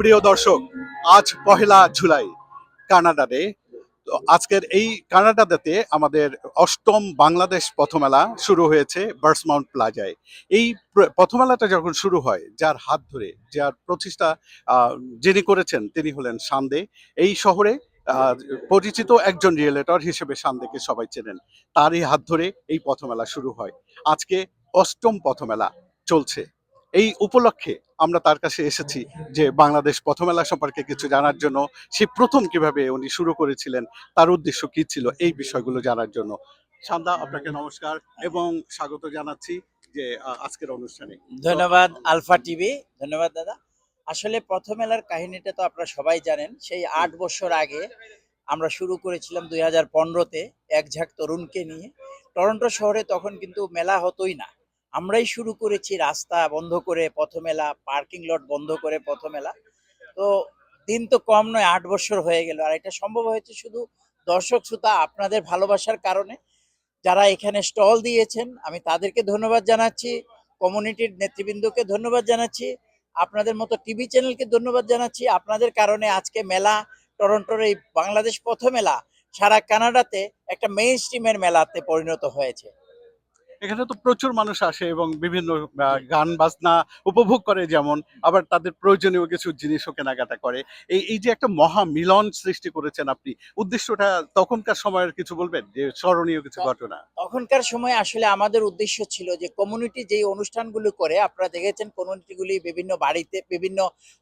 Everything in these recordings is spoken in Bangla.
প্রিয় দর্শক, আজ পহেলা জুলাই কানাডা ডে তো আজকের এই কানাডাতে আমাদের অষ্টম বাংলাদেশ পথমেলা শুরু হয়েছে বার্সমাউন্ট প্লাজায়। এই প্র- পথমেলাটা যখন শুরু হয়, যার হাত ধরে, যার প্রতিষ্ঠা যিনি করেছেন, তিনি হলেন সান্দে। এই শহরে পরিচিত একজন রিয়েলেটর হিসেবে সান্দেকে সবাই চেনেন। তারই হাত ধরে এই পথমেলা শুরু হয়। আজকে অষ্টম পথমেলা চলছে। এই উপলক্ষে আমরা তার কাছে এসেছি যে বাংলাদেশ প্রথম পথমেলা সম্পর্কে কিছু জানার জন্য, সে প্রথম কীভাবে উনি শুরু করেছিলেন, তার উদ্দেশ্য কি ছিল এই বিষয়গুলো জানার জন্য। সান্দা, আপনাকে নমস্কার এবং স্বাগত জানাচ্ছি যে আজকের অনুষ্ঠানে। ধন্যবাদ, আলফা টিভি। ধন্যবাদ, দাদা। আসলে প্রথম মেলার কাহিনীটা তো আপনারা সবাই জানেন। সেই আট বছর আগে আমরা শুরু করেছিলাম দুই হাজার পনেরোতে, এক ঝাঁক তরুণকে নিয়ে। টরন্টো শহরে তখন কিন্তু মেলা হতোই না। আমরাই শুরু করেছি রাস্তা বন্ধ করে পথমেলা, পার্কিং লট বন্ধ করে পথমেলা। তো দিন তো কম নয়, আট বছর হয়ে গেল। আর এটা সম্ভব হয়েছে শুধু দর্শক, শ্রোতা আপনাদের ভালোবাসার কারণে। যারা এখানে স্টল দিয়েছেন, আমি তাদেরকে ধন্যবাদ জানাচ্ছি। কমিউনিটির নেতৃবৃন্দকে ধন্যবাদ জানাচ্ছি। আপনাদের মতো টিভি চ্যানেলকে ধন্যবাদ জানাচ্ছি। আপনাদের কারণে আজকে মেলা, টরন্টোর এই বাংলাদেশ পথ মেলা সারা কানাডাতে একটা মেইন স্ট্রিমের মেলাতে পরিণত হয়েছে। এখানে তো প্রচুর মানুষ আসে এবং বিভিন্ন গান বাজনা উপভোগ করে যেমন আবার তাদের প্রয়োজনীয় কিছু জিনিসও কেনাকাটা করে। এই এই যে একটা মহা মিলন সৃষ্টি করেছেন আপনি উদ্দেশ্যটা তখনকার সময়ের কিছু বলবেন? যে স্মরণীয় কিছু ঘটনা। তখনকার সময় আসলে আমাদের উদ্দেশ্য ছিল যে কমিউনিটি যেই অনুষ্ঠানগুলো করে আপনারা দেখেছেন কমিউনিটিগুলি বিভিন্ন বাড়িতে বিভিন্ন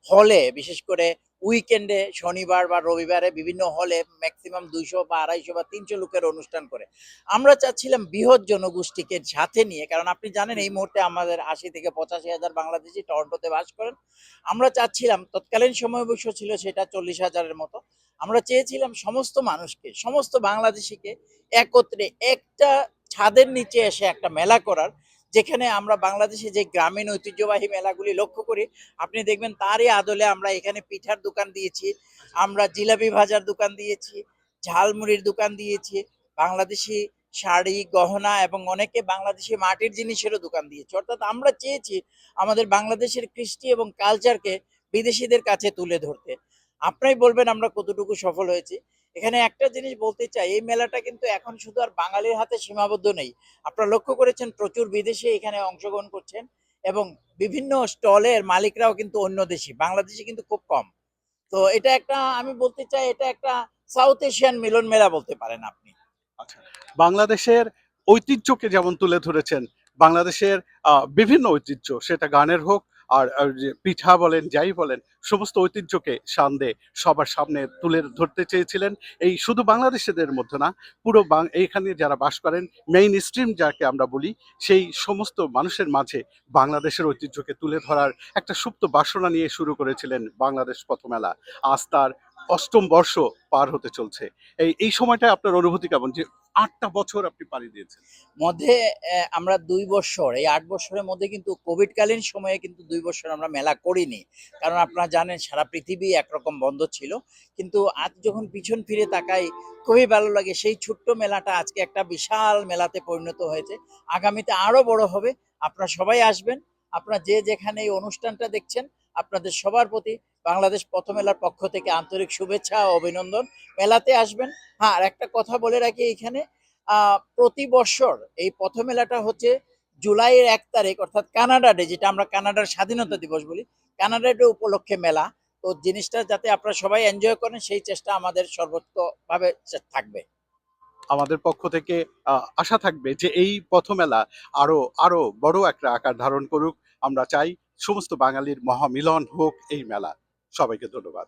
হলে বিশেষ করে উইকেন্ডে শনিবার বা রবিবারে বিভিন্ন হলে ম্যাক্সিমাম দুইশো বা আড়াইশো বা তিনশো লোকের অনুষ্ঠান করে। আমরা চাচ্ছিলাম বৃহৎ জনগোষ্ঠীকে সাথে নিয়ে, কারণ আপনি জানেন এই মুহূর্তে আমাদের আশি থেকে পঁচাশি হাজার বাংলাদেশি টরন্টোতে বাস করেন। আমরা চাচ্ছিলাম, তৎকালীন সময় অবশ্য ছিল সেটা চল্লিশ হাজারের মতো। আমরা চেয়েছিলাম সমস্ত মানুষকে, সমস্ত বাংলাদেশিকে একত্রে একটা ছাদের নিচে এসে একটা মেলা করার। যেখানে আমরা বাংলাদেশে যে গ্রামীণ ঐতিহ্যবাহী মেলাগুলি লক্ষ্য করি, আপনি দেখবেন তারই আদলে আমরা এখানে পিঠার দোকান দিয়েছি, আমরা জিলাপি ভাজার দোকান দিয়েছি, ঝালমুড়ির দোকান দিয়েছি, বাংলাদেশি শাড়ি, গহনা এবং অনেকে বাংলাদেশি মাটির জিনিসেরও দোকান দিয়েছে। অর্থাৎ আমরা চেয়েছি আমাদের বাংলাদেশের কৃষ্টি এবং কালচারকে বিদেশিদের কাছে তুলে ধরতে। আপনাই বলবেন আমরা কতটুকু সফল হয়েছি। এখানে একটা জিনিস বলতে চাই, এই মেলাটা কিন্তু এখন শুধু আর বাঙালির হাতে সীমাবদ্ধ নেই। আপনারা লক্ষ্য করেছেন প্রচুর বিদেশি এখানে অংশগ্রহণ করছেন এবং বিভিন্ন স্টলের মালিকরাও কিন্তু অন্য দেশি, বাংলাদেশি কিন্তু খুব কম। তো এটা একটা, আমি বলতে চাই, এটা একটা সাউথ এশিয়ান মিলন মেলা বলতে পারেন আপনি। বাংলাদেশের ঐতিহ্যকে যেমন তুলে ধরেছেন, বাংলাদেশের বিভিন্ন ঐতিহ্য, সেটা গানের হোক আর পিঠা বলেন, যাই বলেন, সমস্ত ঐতিহ্যকে সান্দে সবার সামনে তুলে ধরতে চেয়েছিলেন। এই শুধু বাংলাদেশিদের মধ্যে না, পুরো এইখানে যারা বাস করেন মেইন স্ট্রিম যাকে আমরা বলি, সেই সমস্ত মানুষের মাঝে বাংলাদেশের ঐতিহ্যকে তুলে ধরার একটা সুপ্ত বাসনা নিয়ে শুরু করেছিলেন বাংলাদেশ পথমেলা আজ তার অষ্টম বর্ষ পার হতে চলছে। এই এই সময়টা আপনার অনুভূতি কেমন? যে আটটা বছর আপনি পাড়ি দিয়েছেন। মধ্যে আমরা দুই বছর, এই আট বছরের মধ্যে কিন্তু কোভিডকালীন সময়ে কিন্তু দুই বছর আমরা মেলা করিনি। কারণ আপনারা জানেন, সারা পৃথিবী একরকম বন্ধ ছিল। কিন্তু আজ যখন পিছন ফিরে তাকাই, খুবই ভালো লাগে সেই ছোট্ট মেলাটা আজকে একটা বিশাল মেলাতে পরিণত হয়েছে। আগামীতে আরও বড় হবে। আপনারা সবাই আসবেন। আপনারা যে যেখানে এই অনুষ্ঠানটা দেখছেন আপনাদের সবার প্রতি বাংলাদেশ পথ মেলার পক্ষ থেকে আন্তরিক শুভেচ্ছা ও অভিনন্দন। মেলাতে আসবেন। হ্যাঁ আর একটা কথা বলে রাখি এখানে। প্রতি বছর এই পথ মেলাটা হচ্ছে জুলাইয়ের এক তারিখ, অর্থাৎ কানাডা ডে, যেটা আমরা কানাডার স্বাধীনতা দিবস বলি। কানাডা ডে উপলক্ষে মেলা। তো জিনিসটা যাতে আপনারা সবাই এনজয় করেন, সেই চেষ্টা আমাদের সর্বোচ্চভাবে থাকবে। আমাদের পক্ষ থেকে আশা থাকবে যে এই পথমেলা আরও আরও বড় একটা আকার ধারণ করুক। আমরা চাই সমস্ত বাঙালির মহামিলন হোক এই মেলা। সবাইকে ধন্যবাদ।